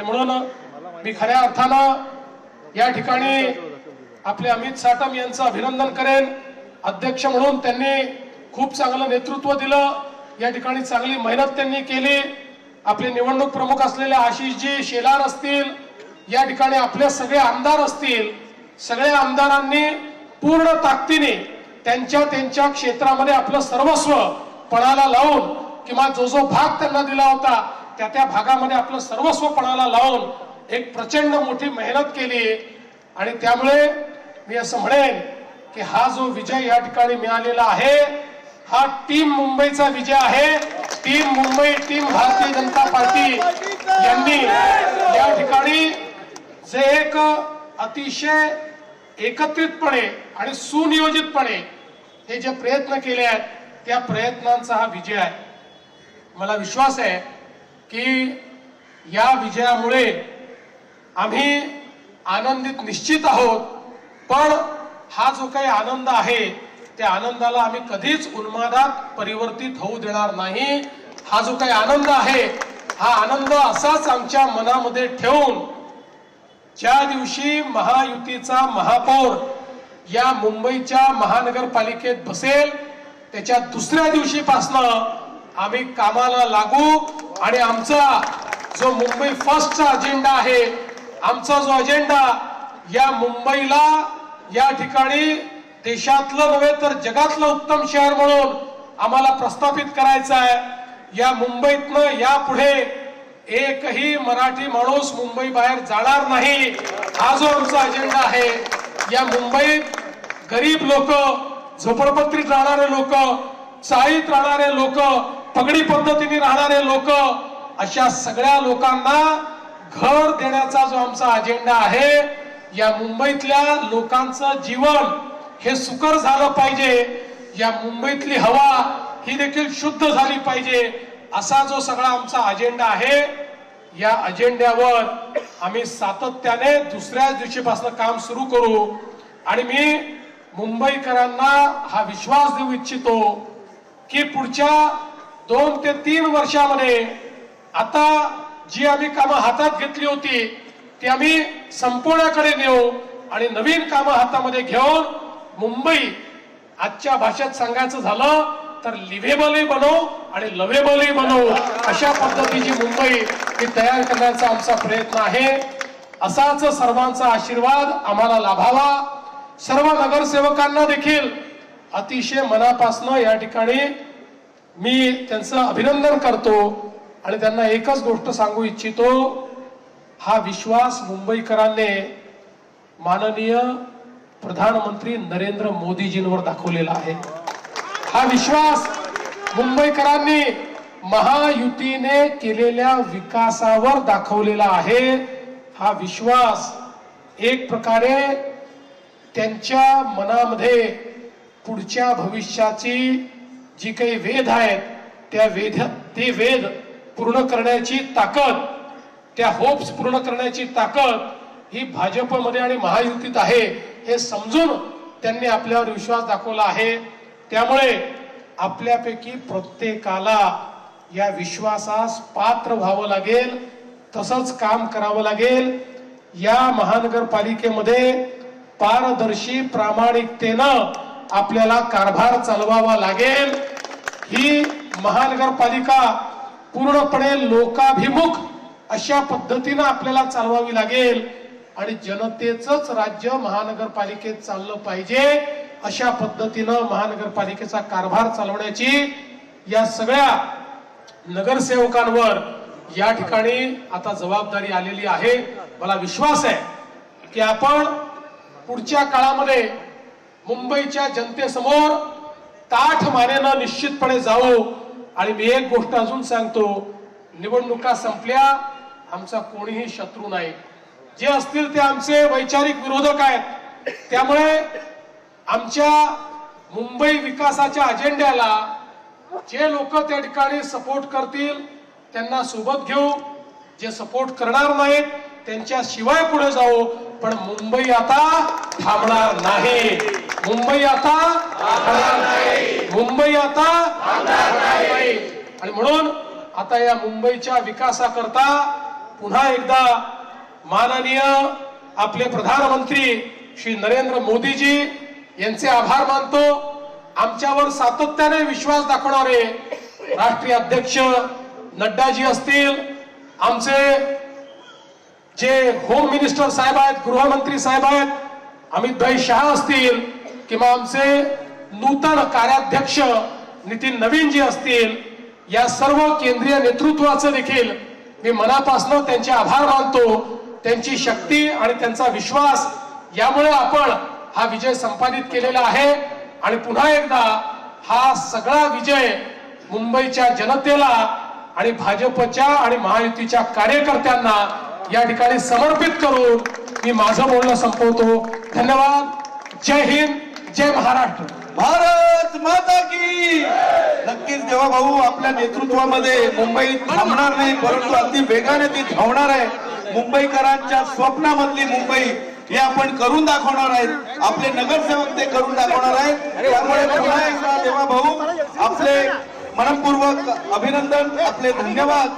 आणि म्हणून मी खऱ्या अर्थानं या ठिकाणी आपले अमित साटम यांचं अभिनंदन करेन. अध्यक्ष म्हणून त्यांनी खूप चांगलं नेतृत्व दिलं. या ठिकाणी चांगली मेहनत त्यांनी केली. आपले निवडणूक प्रमुख असलेले आशिषजी शेलार असतील या ठिकाणी आपले सगळे आमदार असतील सगळ्या आमदारांनी पूर्ण ताकदीने त्यांच्या त्यांच्या क्षेत्रामध्ये आपलं सर्वस्व पणाला लावून किंवा जो जो भाग त्यांना दिला होता त्या त्या भागामध्ये आपलं सर्वस्व पणाला लावून एक प्रचंड मोठी मेहनत केली. आणि त्यामुळे मी असं म्हणेन की हा जो विजय या ठिकाणी मिळालेला आहे हा टीम मुंबईचा विजय आहे. Team Mumbai team Bharatiya Janata party यांनी या ठिकाणी जे एक अतिशय एकत्रितपणे आणि सुनियोजितपणे हे जे प्रयत्न केले आहेत त्या प्रयत्नांचा हा विजय आहे. मला विश्वास आहे की या विजयामुळे आम्ही आनंदित निश्चित आहोत. पण हा जो काही आनंद आहे त्या आनंदाला आम्ही कधीच उन्मादात परिवर्तित होऊ देणार नाही. हा जो काही आनंद आहे हा आनंद असाच आमच्या मनामध्ये ठेवून ज्या दिवशी महायुतीचा महापौर या मुंबईच्या महानगरपालिकेत बसेल त्याच्या दुसऱ्या दिवशीपासनं आम्ही कामाला लागू आणि आमचा जो मुंबई फर्स्टचा अजेंडा आहे आमचा जो अजेंडा या मुंबईला या ठिकाणी देशातलं नव्हे तर जगातलं उत्तम शहर म्हणून आम्हाला प्रस्थापित करायचं आहे. या मुंबईतनं यापुढे एकही मराठी माणूस मुंबई बाहेर जाणार नाही हा जो आमचा अजेंडा आहे. या मुंबईत गरीब लोक झोपडपत्रीत राहणारे लोक चाळीत राहणारे लोक पगडी पद्धतीने राहणारे लोक अशा सगळ्या लोकांना घर देण्याचा जो आमचा अजेंडा आहे या मुंबईतल्या लोकांचं जीवन हे सुकर झालं पाहिजे. या मुंबईतली हवा ही देखील शुद्ध झाली पाहिजे असा जो सगळा आमचा अजेंडा आहे या अजेंड्यावर आम्ही सातत्याने दुसऱ्याच दिवशीपासून काम सुरू करू. आणि मी मुंबईकरांना हा विश्वास देऊ इच्छितो की पुढच्या दोन ते तीन वर्षामध्ये आता जी आम्ही कामं हातात घेतली होती ती आम्ही संपवण्याकडे नेऊ आणि नवीन कामं हातामध्ये घेऊन मुंबई आजच्या भाषेत सांगायचं झालं तर लिव्हेबलही बनवू आणि लव्हेबलही बनवू अशा पद्धतीची मुंबई ही तयार करण्याचा आमचा प्रयत्न आहे. असाच सर्वांचा आशीर्वाद आम्हाला लाभावा. सर्व नगरसेवकांना देखील अतिशय मनापासनं या ठिकाणी मी त्यांचं अभिनंदन करतो आणि त्यांना एकच गोष्ट सांगू इच्छितो. हा विश्वास मुंबईकरांनी माननीय प्रधानमंत्री नरेंद्र मोदीजींवर दाखवलेला आहे. हा विश्वास मुंबईकरांनी महायुतीने केलेल्या विकासावर दाखवलेला आहे. हा विश्वास एक प्रकारे त्यांच्या मनामध्ये पुढच्या भविष्याची जी काही वेध आहेत त्या वेध ते वेद पूर्ण करण्याची ताकद त्या होप्स पूर्ण करण्याची ताकद ही भाजपमध्ये आणि महायुतीत आहे हे समजून त्यांनी आपल्यावर विश्वास दाखवला आहे. त्यामुळे आपल्यापैकी प्रत्येकाला या विश्वासास पात्र व्हावं लागेल तसंच काम करावं लागेल. या महानगरपालिकेमध्ये पारदर्शी प्रामाणिकतेनं आपल्याला कारभार चालवावा लागेल. ही महानगरपालिका पूर्णपणे लोकाभिमुख अशा पद्धतीनं आपल्याला चालवावी लागेल. आणि जनतेचंच राज्य महानगरपालिकेत चाललं पाहिजे. अशा पद्धतीनं महानगरपालिकेचा कारभार चालवण्याची या सगळ्या नगरसेवकांवर या ठिकाणी आता जबाबदारी आलेली आहे. मला विश्वास आहे की आपण पुढच्या काळामध्ये मुंबईच्या जनतेसमोर ताठ मानेनं निश्चितपणे जाऊ आणि मी एक गोष्ट अजून सांगतो निवडणुका संपल्या आमचा कोणीही शत्रू नाही. जे असतील ते आमचे वैचारिक विरोधक आहेत. त्यामुळे आमच्या मुंबई विकासाच्या अजेंड्याला जे लोक त्या ठिकाणी सपोर्ट करतील त्यांना सोबत घेऊ. जे सपोर्ट करणार नाहीत त्यांच्या शिवाय पुढे जाऊ पण मुंबई आता थांबणार नाही. मुंबई आता मुंबई आता आणि म्हणून आता या मुंबईच्या विकासाकरता पुन्हा एकदा माननीय आपले प्रधानमंत्री श्री नरेंद्र मोदीजी यांचे आभार मानतो. आमच्यावर सातत्याने विश्वास दाखवणारे राष्ट्रीय अध्यक्ष नड्डाजी असतील आमचे जे होम मिनिस्टर साहेब आहेत गृहमंत्री साहेब आहेत अमित भाई शहा असतील किंवा आमचे नूतन कार्याध्यक्ष नितीन नवीन जी असतील या सर्व केंद्रीय नेतृत्वाचं देखील मी मनापासून त्यांचे आभार मानतो. त्यांची शक्ती आणि त्यांचा विश्वास यामुळे आपण हा विजय संपादित केलेला आहे. आणि पुन्हा एकदा हा सगळा विजय मुंबईच्या जनतेला आणि भाजपच्या आणि महायुतीच्या कार्यकर्त्यांना या ठिकाणी समर्पित करून मी माझं बोलणं संपवतो. धन्यवाद. जय हिंद. जय महाराष्ट्र. भारत माता की. नक्कीच देवा भाऊ आपल्या नेतृत्वामध्ये मुंबई थांबणार नाही परंतु अगदी वेगाने ती धावणार आहे. मुंबईकरांच्या स्वप्नामधली मुंबई हे आपण करून दाखवणार आहेत. आपले नगरसेवक ते करून दाखवणार आहेत. त्यामुळे पुन्हा एकदा देवा भाऊ आपले मनपूर्वक अभिनंदन आपले धन्यवाद.